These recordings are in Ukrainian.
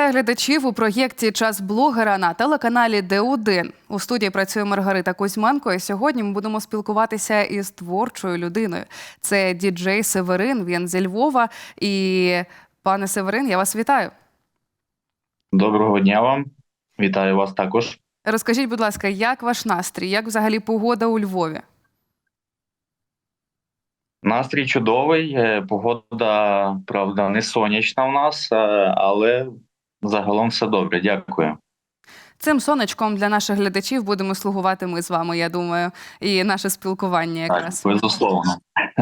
Вітаю глядачів у проєкті Час блогера на телеканалі Д1. У студії працює Маргарита Кузьменко. І сьогодні ми будемо спілкуватися із творчою людиною. Це діджей Северин. Він зі Львова. І пане Северин, я вас вітаю. Доброго дня вам. Вітаю вас також. Розкажіть, будь ласка, як ваш настрій? Як взагалі погода у Львові? Настрій чудовий. е, Погода, правда, не сонячна у нас, е, але загалом все добре. Дякую. Цим сонечком для наших глядачів будемо слугувати ми з вами, я думаю, і наше спілкування якраз. Так, безусловно.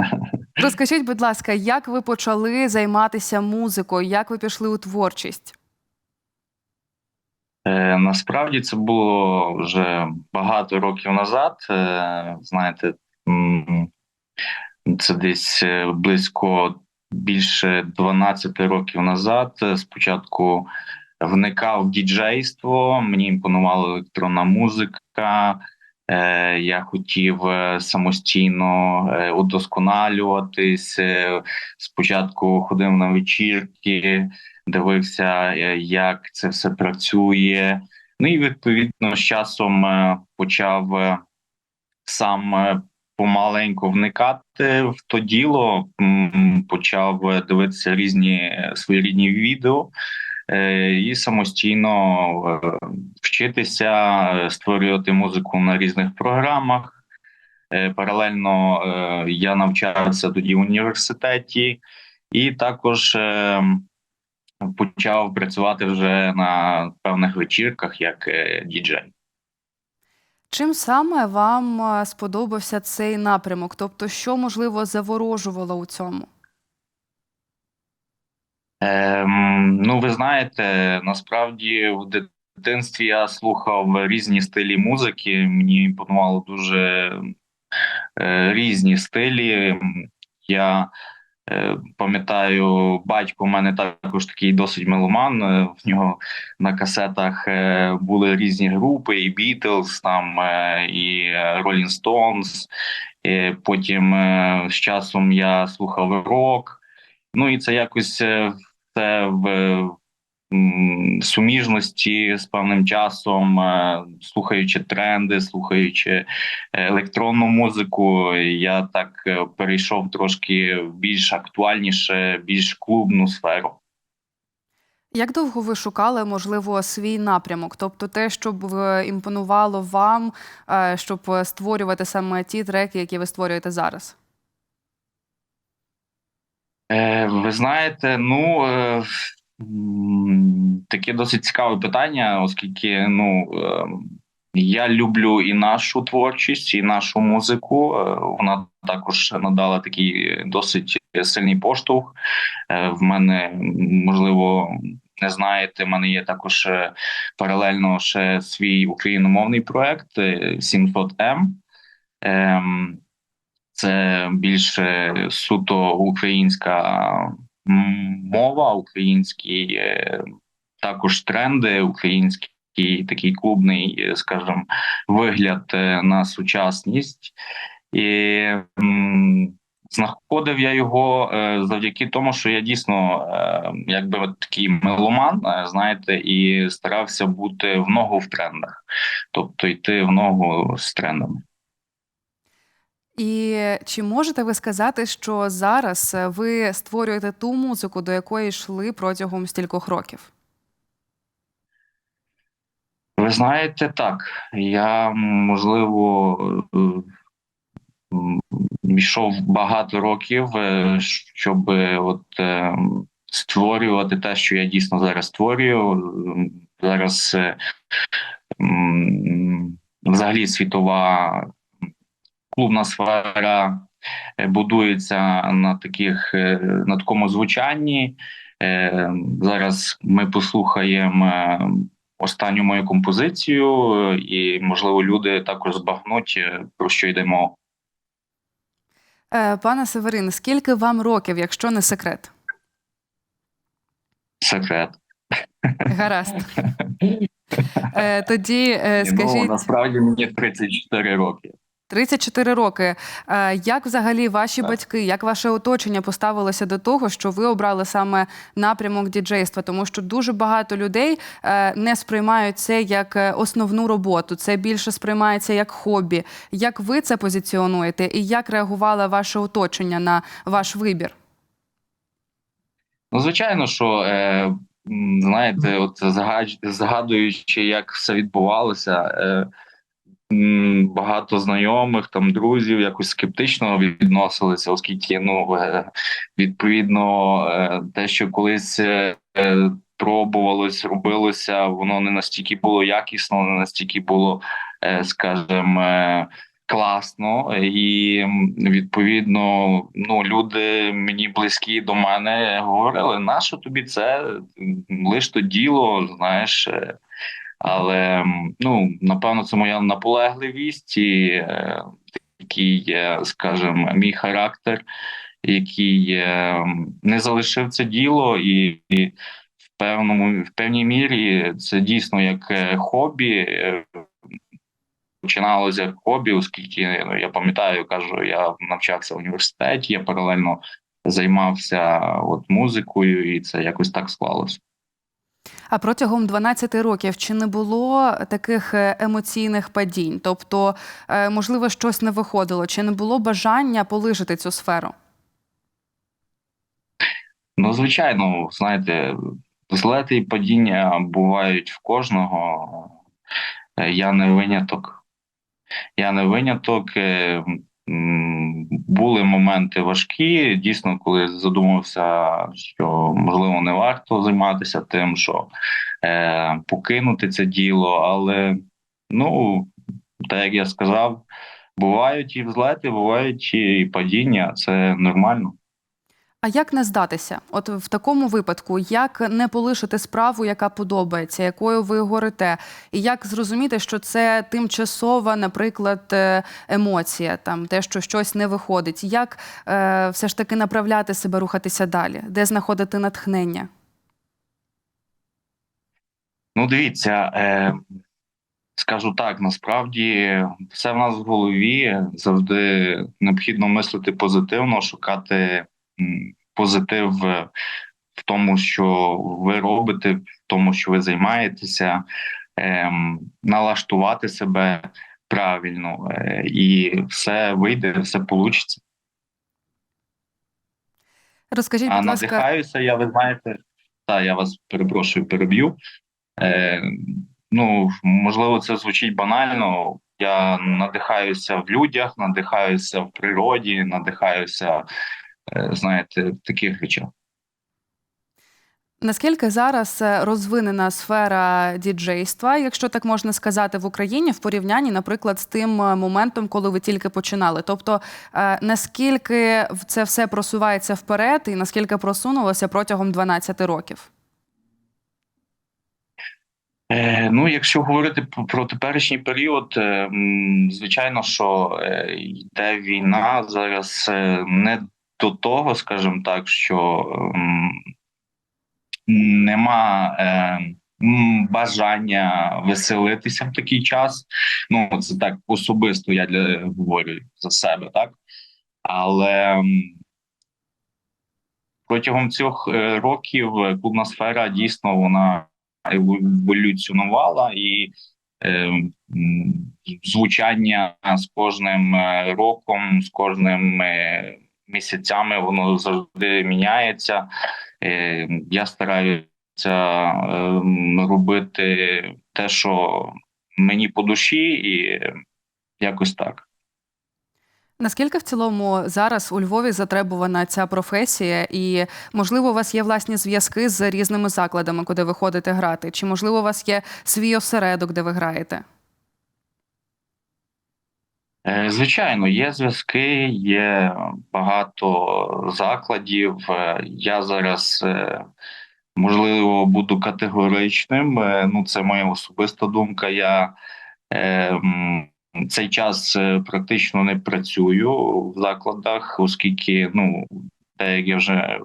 Розкажіть, будь ласка, як ви почали займатися музикою? Як ви пішли у творчість? Е, Насправді це було вже багато років назад. Е, Знаєте, це десь е, близько більше 12 років назад. Спочатку вникав в діджейство, мені імпонувала електронна музика. Е, Я хотів е, самостійно е, удосконалюватись. Спочатку ходив на вечірки, дивився, як це все працює. Ну і відповідно з часом почав сам помаленьку вникати в то діло, почав дивитися різні е, своєрідні відео е, і самостійно е, вчитися створювати музику на різних програмах. Паралельно я навчався тоді в університеті, і також почав працювати вже на певних вечірках як діджей. Чим саме вам е, сподобався цей напрямок? Тобто, що можливо заворожувало у цьому? Ем, ну, ви знаєте, насправді в дитинстві я слухав різні стилі музики. Мені імпонувало дуже е, різні стилі. Я пам'ятаю, батько у мене також такий досить меломан. Е, В нього на касетах е, були різні групи, і Бітлз, там е, і е, Stones. Е, Потім е, з часом я слухав рок. Ну і це якось це в суміжності з певним часом, е, слухаючи тренди, слухаючи е, електронну музику, я так е, перейшов трошки в більш актуальніше, більш клубну сферу. Як довго ви шукали, можливо, свій напрямок? Тобто те, щоб імпонувало вам, щоб створювати саме ті треки, які ви створюєте зараз? Е, ви знаєте, ну е, таке досить цікаве питання, оскільки ну е, я люблю і нашу творчість, і нашу музику. Е, Вона також надала такий досить сильний поштовх. Е, В мене можливо. Не знаєте, в мене є також е, паралельно ще свій україномовний проект е, 700М. Ем, це більше суто українська мова, українські е, також тренди, український такий клубний, е, скажімо, вигляд е, на сучасність. І знаходив я його завдяки тому, що я дійсно якби от такий меломан, знаєте, і старався бути в ногу в трендах, тобто йти в ногу з трендами. І чи можете ви сказати, що зараз е, ви створюєте ту музику, до якої йшли протягом стількох років? Ви знаєте, так. Я можливо е, йшов багато років, е, щоб от створювати те, що я дійсно зараз створюю. Зараз взагалі світова клубна сфера е, будується на таких е, на такому звучанні. Е, Зараз ми послухаємо. останню мою композицію, і можливо люди також збагнуть про що йде мова. Пане Северин, скільки вам років, якщо не секрет? Секрет. Гаразд. Тоді е, Ну, насправді мені 34 роки. 34 роки. Е, Як взагалі ваші Так. батьки, як ваше оточення поставилося до того, що ви обрали саме напрямок діджейства? Тому що дуже багато людей е, не сприймають це як е, основну роботу, це більше сприймається як хобі. Як ви це позиціонуєте, і як реагувало ваше оточення на ваш вибір? Ну, звичайно, що е, знаєте, от згадуючи, як все відбувалося, е, багато знайомих там друзів якось скептично відносилися, оскільки ну е, відповідно е, те, що колись е, пробувалось, робилося, воно не настільки було якісно, не настільки було, скажімо, класно, і відповідно, ну люди мені близькі до мене говорили: нащо тобі це? Лиш то діло, знаєш. Але ну напевно, це моя наполегливість і е, е, скажімо, мій характер, який е, не залишив це діло, і, в певному в певній мірі це дійсно як е, хобі. Починалося як хобі, оскільки ну, я пам'ятаю, кажу, я навчався в університеті, я паралельно займався от музикою, і це якось так склалося. А протягом 12 років чи не було таких е, емоційних падінь? Тобто, е, можливо, щось не виходило, чи не було бажання полишити цю сферу? Ну, звичайно, знаєте, злети і падіння бувають в кожного. Е, Я не виняток. Я не виняток. Були моменти важкі, дійсно, коли задумався, що можливо не варто займатися тим, що е, покинути це діло. Але ну, так як я сказав, бувають і взлети, бувають і падіння. Це нормально. А як не здатися? От в такому випадку, як не полишити справу, яка подобається, якою ви горите, і як зрозуміти, що це тимчасова, наприклад, е, емоція, там те, що щось не виходить, як е, все ж таки направляти себе, рухатися далі, де знаходити натхнення? Ну, дивіться, е, скажу так: насправді все в нас в голові завжди необхідно мислити позитивно, шукати позитив в в тому, що ви робите, в тому, що ви займаєтеся, ем, налаштувати себе правильно, е, і все вийде, все вийде. Розкажіть, А будь ласка, надихаюся, я ви знаєте, та я вас перепрошую, переб'ю. Е, ну, можливо, це звучить банально. Я надихаюся в людях, надихаюся в природі, надихаюся, е, знаєте, таких речах. Наскільки зараз е, розвинена сфера діджейства, якщо так можна сказати, в Україні в порівнянні, наприклад, з тим е, моментом, коли ви тільки починали? Тобто, е, наскільки це все просувається вперед, і наскільки просунулося протягом 12 років? Е, ну, якщо говорити про, теперішній період, е, звичайно, що е, йде війна зараз е, не до того, скажімо так, що ем, нема е, бажання веселитися в такий час. Ну, це так особисто я для говорю за себе, так але протягом цих е, років клубна сфера дійсно вона еволюціонувала і звучання з кожним е, роком, з кожним е, місяцями воно завжди міняється. Е, Я стараюся е, робити те, що мені по душі, і якось так. Наскільки в цілому зараз у Львові затребувана ця професія, і можливо, у вас є власні зв'язки з різними закладами, куди ви ходите грати? Чи можливо у вас є свій осередок, де ви граєте? Е, Звичайно, є зв'язки, є багато закладів. Е, Я зараз е, можливо буду категоричним. Ну, це моя особиста думка. Я цей час практично не працюю в закладах, оскільки, ну, те, як я вже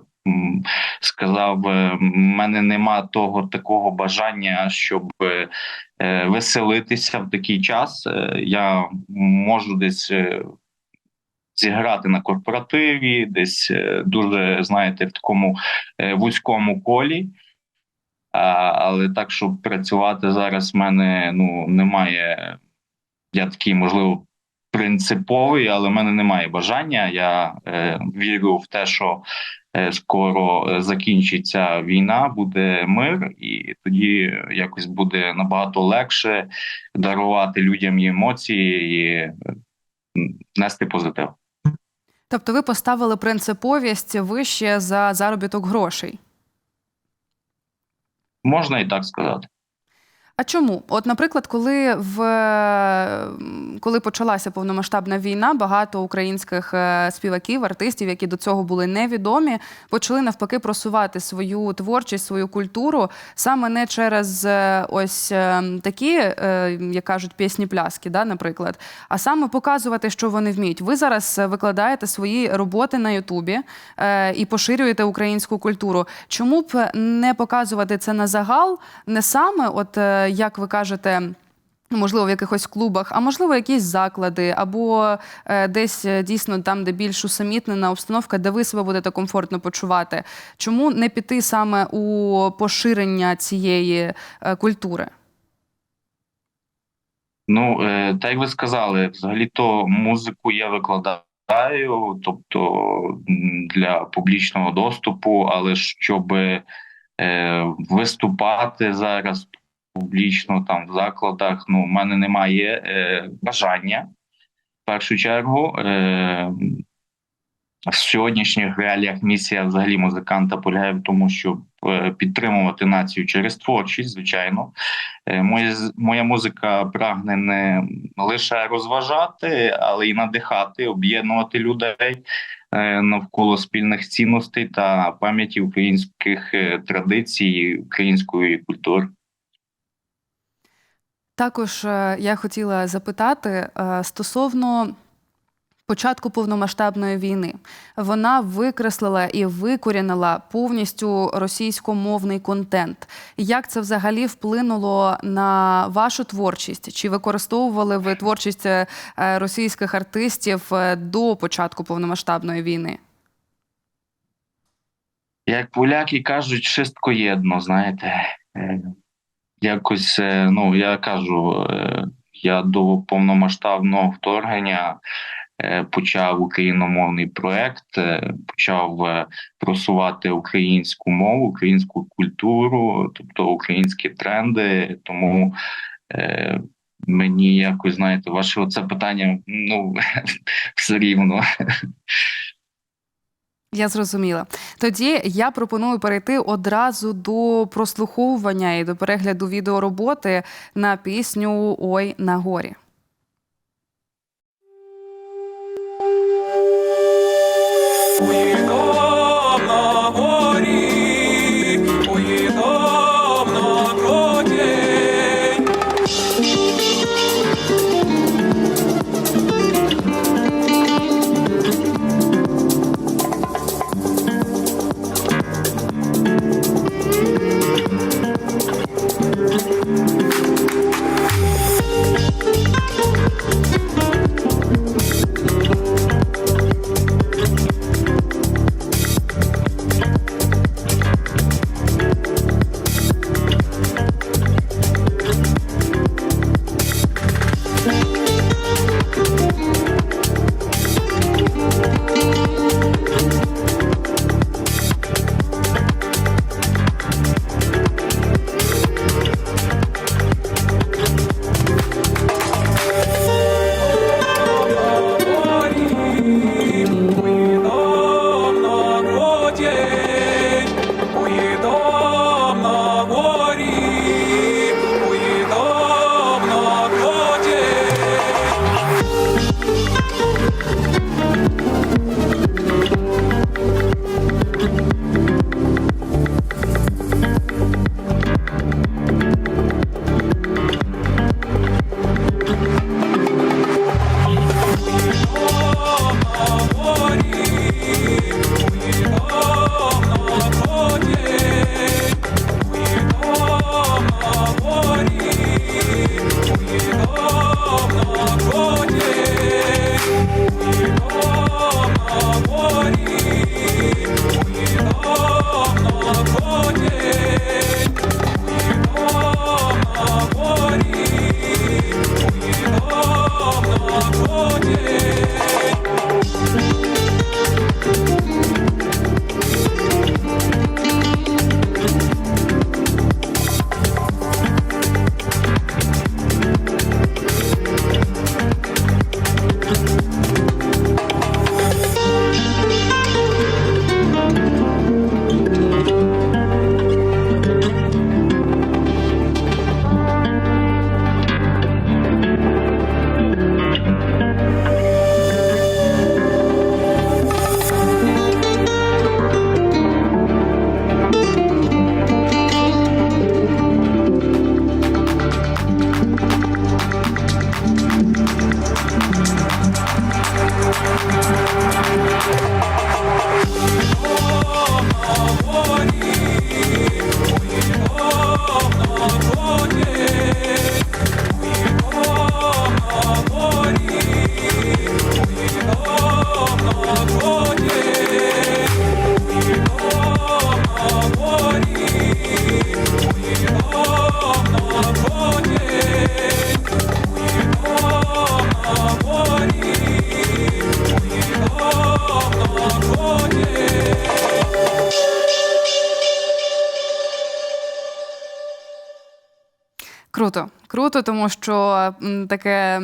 сказав, в мене нема того такого бажання, щоб е, веселитися в такий час. Е, Я можу десь е, зіграти на корпоративі, десь дуже знаєте, в такому вузькому колі. А, але так, щоб працювати зараз, в мене ну немає. Я такий, можливо, принциповий, але в мене немає бажання. Я е, вірю в те, що скоро е, закінчиться війна, буде мир, і тоді якось буде набагато легше дарувати людям емоції і е, нести позитив. Тобто ви поставили принциповість вище за заробіток грошей. Можна і так сказати. А чому? От, наприклад, коли в коли почалася повномасштабна війна, багато українських е, співаків, артистів, які до цього були невідомі, почали навпаки просувати свою творчість, свою культуру саме не через е, ось е, такі, як кажуть, пісні пляски, да, наприклад, а саме показувати, що вони вміють. Ви зараз викладаєте свої роботи на Ютубі і поширюєте українську культуру. Чому б не показувати це на загал, не саме, от як ви кажете. Можливо, в якихось клубах, а можливо, якісь заклади, або е, десь е, дійсно там, де більш усамітнена обстановка, де ви себе будете комфортно почувати. Чому не піти саме у поширення цієї е, культури? Ну, так як ви сказали, взагалі-то музику я викладаю, тобто для публічного доступу, але щоб виступати зараз публічно там в закладах, ну, в мене немає е, бажання в першу чергу. Е, в сьогоднішніх реаліях місія взагалі музиканта полягає в тому, щоб е, підтримувати націю через творчість, звичайно. Е, Моя, моя музика прагне не лише розважати, але й надихати, об'єднувати людей е, навколо спільних цінностей та пам'яті українських традицій, української культури. Також е, я хотіла запитати е, стосовно початку повномасштабної війни. Вона викреслила і викорінила повністю російськомовний контент. Як це взагалі вплинуло на вашу творчість? Чи використовували ви творчість е, російських артистів до початку повномасштабної війни? Як поляки кажуть, wszystko єдно, знаєте. Якось, е, ну я кажу, е, я до повномасштабного вторгнення е, почав україномовний проект, почав просувати українську мову, українську культуру, тобто українські тренди. Тому мені якось знаєте, ваше оце питання ну все рівно. Я зрозуміла. Тоді я пропоную перейти одразу до прослуховування і до перегляду відеороботи на пісню Ой на горі. Поїдом Круто, круто, тому що таке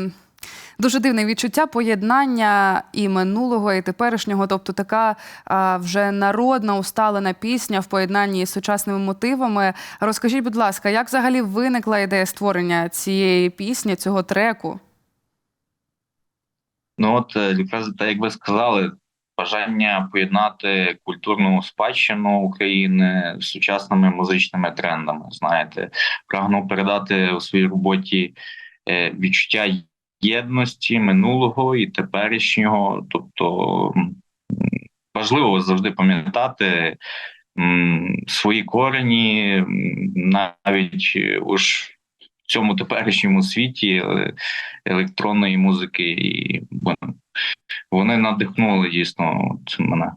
дуже дивне відчуття поєднання і минулого, і теперішнього. Тобто така а, вже народна усталена пісня в поєднанні з сучасними мотивами. Розкажіть, будь ласка, як взагалі виникла ідея створення цієї пісні, цього треку? Ну от е, якраз так, як ви сказали, бажання поєднати культурну спадщину України з сучасними музичними трендами. Знаєте, прагнув передати у своїй роботі е, відчуття єдності минулого і теперішнього. Тобто важливо завжди пам'ятати свої корені, навіть е, уж в цьому теперішньому світі е, електронної музики, і вони, надихнули дійсно мене.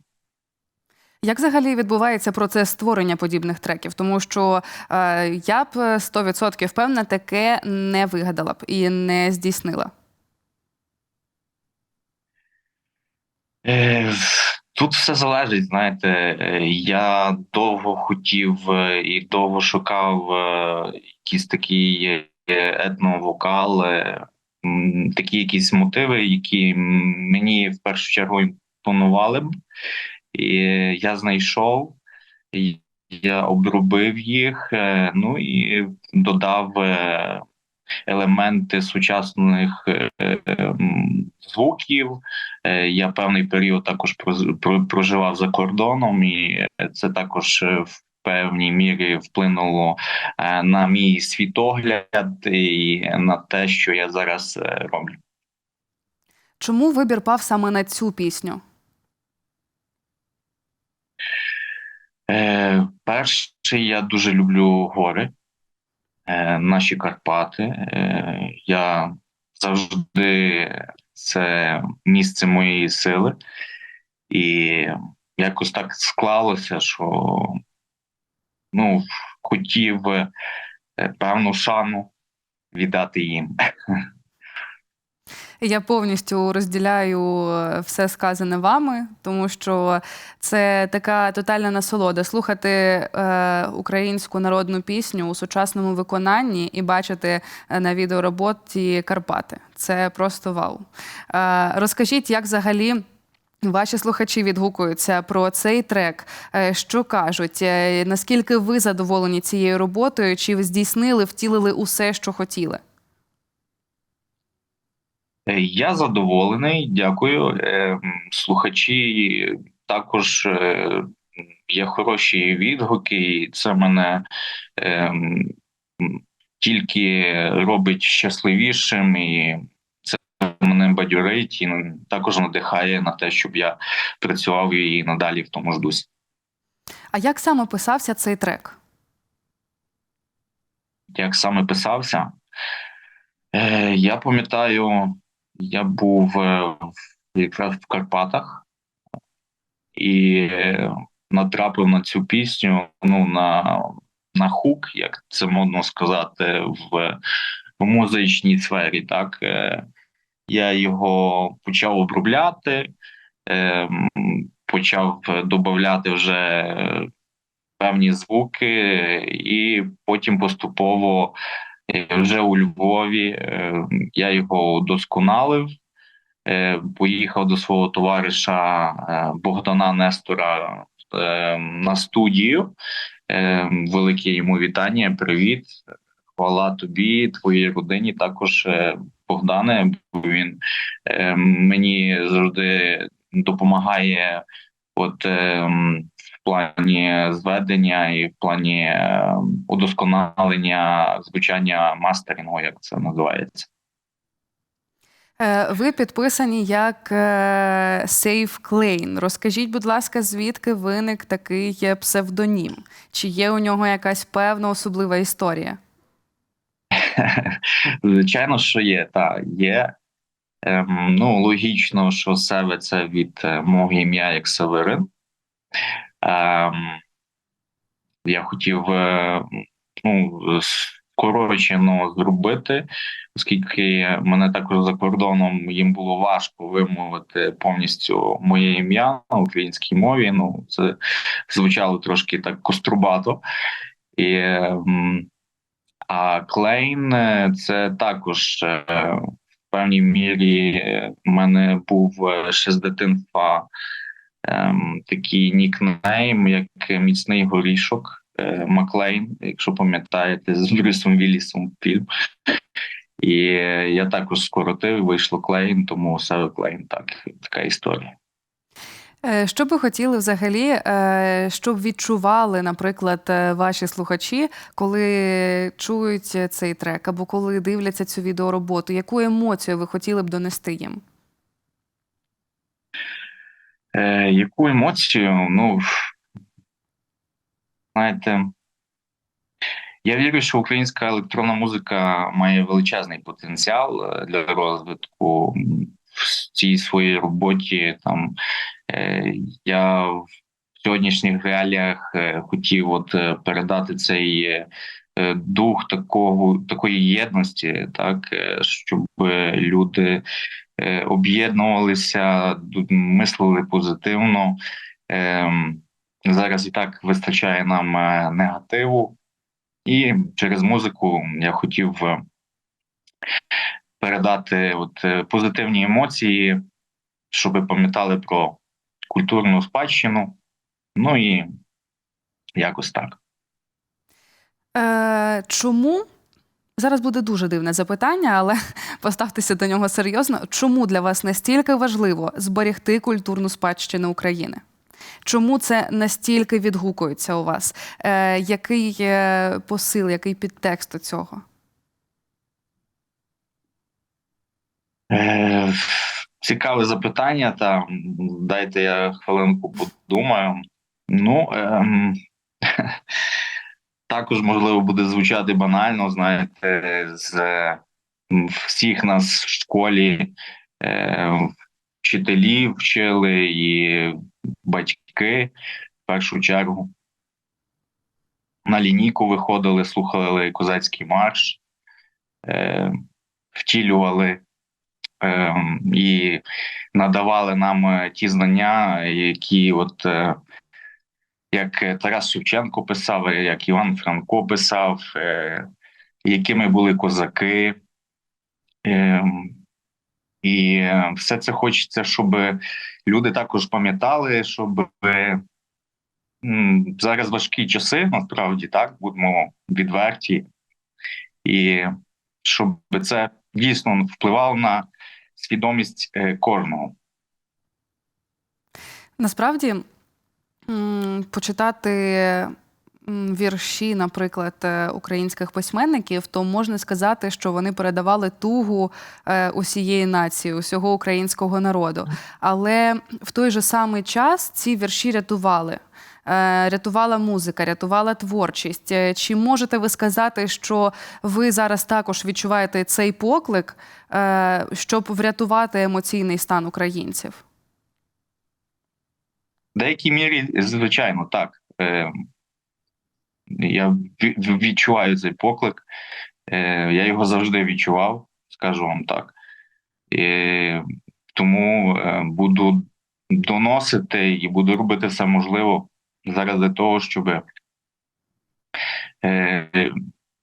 Як взагалі відбувається процес створення подібних треків? Тому що е, я б 100% впевнена, таке не вигадала б і не здійснила. Е, Тут все залежить, знаєте. Е, Я довго хотів е, і довго шукав е, якийсь такий такі якісь мотиви, які мені в першу чергу імпонували б. І я знайшов, я обробив їх, е, ну і додав е, елементи сучасних е, звуків. Я певний період також проживав за кордоном, і це також певній мірі вплинуло е, на мій світогляд і на те, що я зараз е, роблю. Чому вибір пав саме на цю пісню? Е, перше, я дуже люблю гори, е, наші Карпати. Е, я завжди це місце моєї сили, і якось так склалося, що ну, хотів е, певну шану віддати їм. Я повністю розділяю е, все сказане вами, тому що це така тотальна насолода слухати е, українську народну пісню у сучасному виконанні і бачити е, на відеороботі Карпати. Це просто вау. Е, розкажіть, як взагалі. Ваші слухачі відгукуються про цей трек. Е, Що кажуть? Е, Наскільки ви задоволені цією роботою? Чи здійснили, втілили усе, що хотіли? Е, Я задоволений, дякую. Слухачі також є хороші відгуки, і це мене тільки робить щасливішим, і це бадьорить і також надихає на те, щоб я працював і надалі в тому ж дусі. А як саме писався цей трек? Як саме писався, е, я пам'ятаю, я був е, якраз в Карпатах і е, натрапив на цю пісню, ну, на, на хук, як це модно сказати, в, в музичній сфері. Так? Е, Я його почав обробляти, е, почав додати вже певні звуки, і потім поступово е, вже у Львові е, я його удосконалив. Е, Поїхав до свого товариша е, Богдана Нестора е, на студію. Велике йому вітання, привіт. Хвала тобі, твоїй родині, також Богдане. бо Він е, мені завжди допомагає, от е, в плані зведення і в плані е, удосконалення звучання мастерінгу, як це називається. Е, Ви підписані як Safe Klein. Розкажіть, будь ласка, звідки виник такий псевдонім? Чи є у нього якась певна особлива історія? Звичайно, що є. Так, є. Ем, ну, логічно, що Севе це від е, мого ім'я як Северин. Ем, я хотів е, ну, скорочено зробити, оскільки мене також за кордоном їм було важко вимовити повністю моє ім'я на українській мові. Ну, це звучало трошки так кострубато. І, ем, А Клейн е, це також е, в певній мірі е, в мене був ще з дитинства ем, такий нікнейм, як міцний горішок е, Маклейн, якщо пам'ятаєте, з Брюсом Віллісом фільм. І я також скоротив, вийшло Клейн, тому саме Клейн, так, така історія. Е, Що би хотіли взагалі, е, щоб відчували, наприклад, е, ваші слухачі, коли чують цей трек або коли дивляться цю відеороботу? Яку емоцію ви хотіли б донести їм? Е, яку емоцію? Ну, знаєте, я вірю, що українська електронна музика має величезний потенціал для розвитку в цій своїй роботі. Там я в сьогоднішніх реаліях е, хотів от е, передати цей е, е, дух такого такої єдності, так е, щоб е, люди е, об'єднувалися, мислили позитивно. Ем, Зараз і так вистачає нам е, негативу, і через музику я хотів е, передати от е, позитивні емоції, щоб пам'ятали про культурну спадщину. Ну і якось так. Е, чому? Зараз буде дуже дивне запитання, але поставтеся до нього серйозно. Чому для вас настільки важливо зберегти культурну спадщину України? Чому це настільки відгукується у вас? Е, який посил, який підтекст у цього? Е, Цікаве запитання. Та дайте я хвилинку подумаю. Ну ем, також можливо буде звучати банально. Знаєте, з всіх нас в школі е, вчителі вчили і батьки в першу чергу. На лінійку виходили, слухали козацький марш, е, втілювали ем, і надавали нам е, ті знання, які от е, як е, Тарас Шевченко писав, як Іван Франко писав, якими були козаки. Ем, І все це хочеться, щоб люди також пам'ятали, щоб зараз важкі часи, насправді так, будемо відверті, і щоб це дійсно впливало на свідомість е, кожного. Насправді почитати вірші, наприклад, е, українських письменників, то можна сказати, що вони передавали тугу е, усієї нації, усього українського народу. Але в той же самий час ці вірші рятували. Е, Рятувала музика, рятувала творчість. Е, Чи можете ви сказати, що ви зараз також відчуваєте цей поклик, е, щоб врятувати емоційний стан українців? В деякій мірі, звичайно, так. Я відчуваю цей поклик. Я його завжди відчував, скажу вам так. І тому буду доносити і буду робити все можливе заради того, щоб е,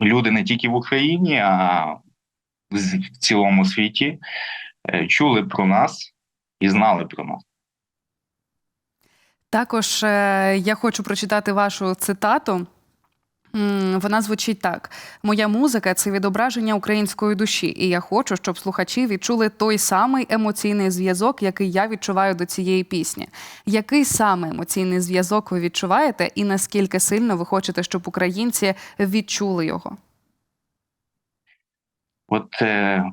люди не тільки в Україні, а в цілому світі е, чули про нас і знали про нас. Також е, я хочу прочитати вашу цитату. Вона звучить так: Моя музика це відображення української душі, і я хочу, щоб слухачі відчули той самий емоційний зв'язок, який я відчуваю до цієї пісні. Який саме емоційний зв'язок ви відчуваєте, і наскільки сильно ви хочете, щоб українці відчули його? От е,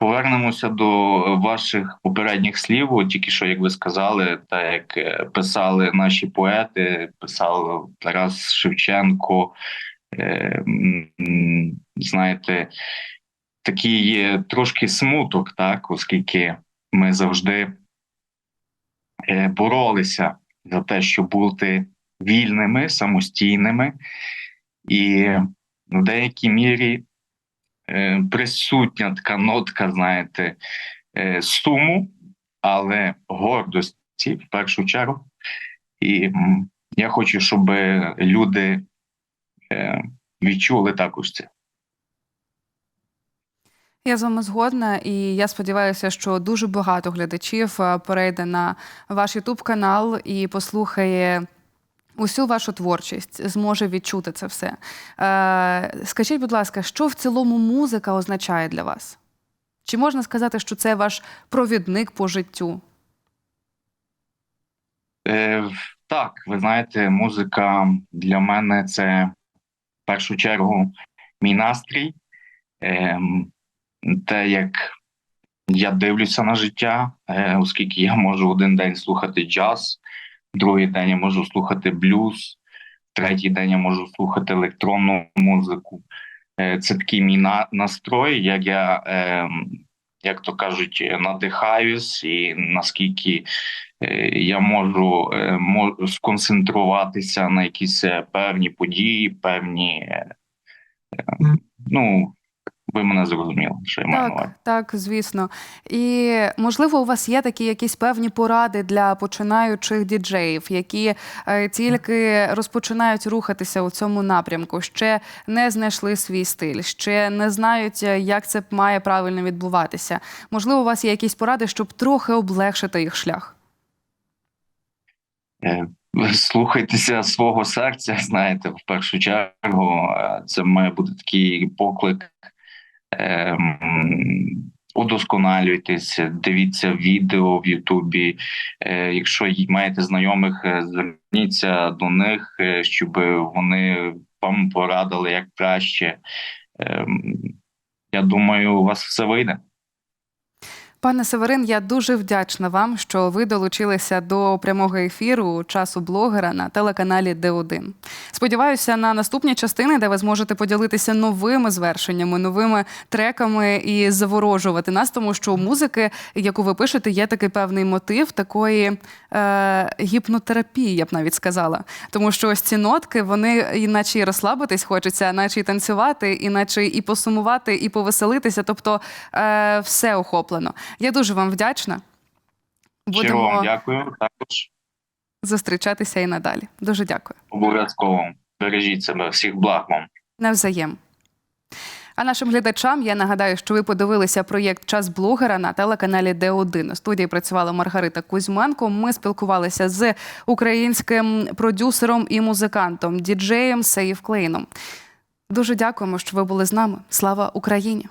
повернемося до ваших попередніх слів. Тільки що, як ви сказали, та як е, писали наші поети, писав Тарас Шевченко. Е, знаєте, такий є трошки смуток, так, оскільки ми завжди е, боролися за те, щоб бути вільними, самостійними, і в деякій мірі присутня така нотка, знаєте, е, суму, але гордості в першу чергу. І я хочу, щоб люди е, відчули також це. Я з вами згодна, і я сподіваюся, що дуже багато глядачів е, перейде на ваш Ютуб канал і послухає усю вашу творчість, зможе відчути це все. Е, скажіть, будь ласка, що в цілому музика означає для вас? Чи можна сказати, що це ваш провідник по життю? Е, так, ви знаєте, музика для мене це в першу чергу мій настрій, ем, те, як я дивлюся на життя, е, оскільки я можу один день слухати джаз, другий день я можу слухати блюз, третій день я можу слухати електронну музику. Е, це такий мій на- настрой, як я, ем, як то кажуть, надихаюсь, і наскільки е, я можу, е, можу сконцентруватися на якісь певні події, певні. Ну, ви мене зрозуміли, що я маю на увазі. Так, так, звісно. І можливо, у вас є такі якісь певні поради для починаючих діджеїв, які е, тільки розпочинають рухатися у цьому напрямку, ще не знайшли свій стиль, ще не знають, е, як це має правильно відбуватися. Можливо, у вас є якісь поради, щоб трохи облегшити їх шлях. Е, Слухайтеся свого серця, знаєте, в першу чергу, е, це має бути такий поклик. Ем, Удосконалюйтесь, дивіться відео в Ютубі. Е, Якщо маєте знайомих, е, зверніться до них, е, щоб вони вам порадили як краще. Ем, Я думаю, у вас все вийде. Пане Северин, я дуже вдячна вам, що ви долучилися до прямого ефіру часу блогера на телеканалі Д1. Сподіваюся на наступні частини, де ви зможете поділитися новими звершеннями, новими треками і заворожувати нас, тому що у музики, яку ви пишете, є такий певний мотив такої е, гіпнотерапії, я б навіть сказала. Тому що ось ці нотки, вони іначе і розслабитись хочеться, наче і танцювати, іначе і посумувати, і повеселитися. Тобто е, все охоплено. Я дуже вам вдячна. Щиро вам дякую. Також зустрічатися і надалі. Дуже дякую. обов'язково бережіть себе. Всіх благ вам. Навзаєм. А нашим глядачам я нагадаю, що ви подивилися проєкт Час блогера на телеканалі Д1. У студії працювала Маргарита Кузьменко. Ми спілкувалися з українським продюсером і музикантом, діджеєм Сейв Клейном. Дуже дякуємо, що ви були з нами. Слава Україні!